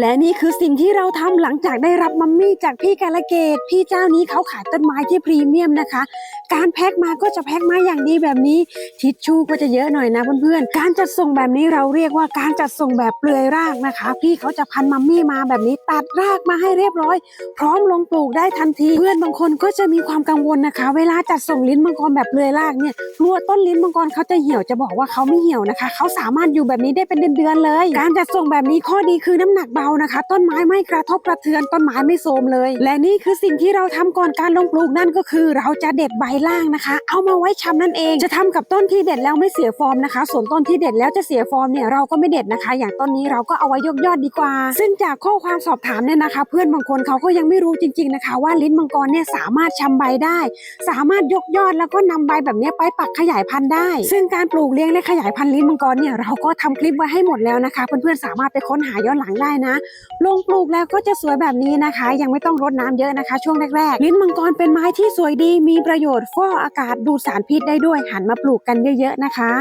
และนี่คือสิ่งที่เราทำหลังจากได้รับมัมมี่จากพี่กาลเกต พี่เจ้านี้เขาขายต้นไม้ที่พรีเมียมนะคะ การแพ็คมาก็จะแพ็คมาอย่างดีแบบนี้ ทิชชู่ก็จะเยอะหน่อยนะเพื่อนๆ การจัดส่งแบบนี้เราเรียกว่าการจัดส่งแบบเปลือยรากนะคะ พี่เขาจะพันมัมมี่มาแบบนี้ตัดรากมาให้เรียบร้อย พร้อมลงปลูกได้ทันที เพื่อนบางคนก็จะมีความกังวลนะคะ เวลาจัดส่งลิ้นมังกรแบบเปลือยรากเนี่ยกลัวต้นลิ้นมังกรเขาจะเหี่ยวจะบอกว่าเขาไม่เหี่ยวนะคะ เขาสามารถอยู่แบบนี้ได้เป็นเดือนๆเลย การจัดส่งแบบนี้ข้อดีคือน้ำหนักเบานะคะ ต้นไม้ไม่กระทบกระเทือนต้นไม้ไม่โทมเลย และนี่คือสิ่งที่เราทำก่อนการลงปลูกนั่นก็คือเราจะเด็ดใบล่างนะคะ เอามาไว้ชำนั่นเอง จะทำกับต้นที่เด็ดแล้วไม่เสียฟอร์มนะคะ ส่วนต้นที่เด็ดแล้วจะเสียฟอร์มเนี่ยเราก็ไม่เด็ดนะคะ อย่างต้นนี้เราก็เอาไว้ยกยอดดีกว่า ซึ่งจากข้อความสอบถามเนี่ยนะคะ เพื่อนบางคนเขาก็ยังไม่รู้จริง ๆนะคะ ว่าลิ้นมังกรเนี่ยสามารถชำใบได้ สามารถยกยอดแล้วก็นำใบแบบนี้ไปปักขยายพันธุ์ได้ ซึ่งการปลูกเลี้ยงและขยายพันธุ์ลิ้นมังกรเนี่ยเราก็ทำคลิปไว้ให้หมดแล้วนะคะ เพื่อนๆสามารถไปค้นหาย้อนหลังได้นะลงปลูกแล้วก็จะสวยแบบนี้นะคะ ยังไม่ต้องรดน้ำเยอะนะคะ ช่วงแรกๆ ลิ้นมังกรเป็นไม้ที่สวยดี มีประโยชน์ฟอกอากาศดูดสารพิษได้ด้วยหันมาปลูกกันเยอะๆนะคะ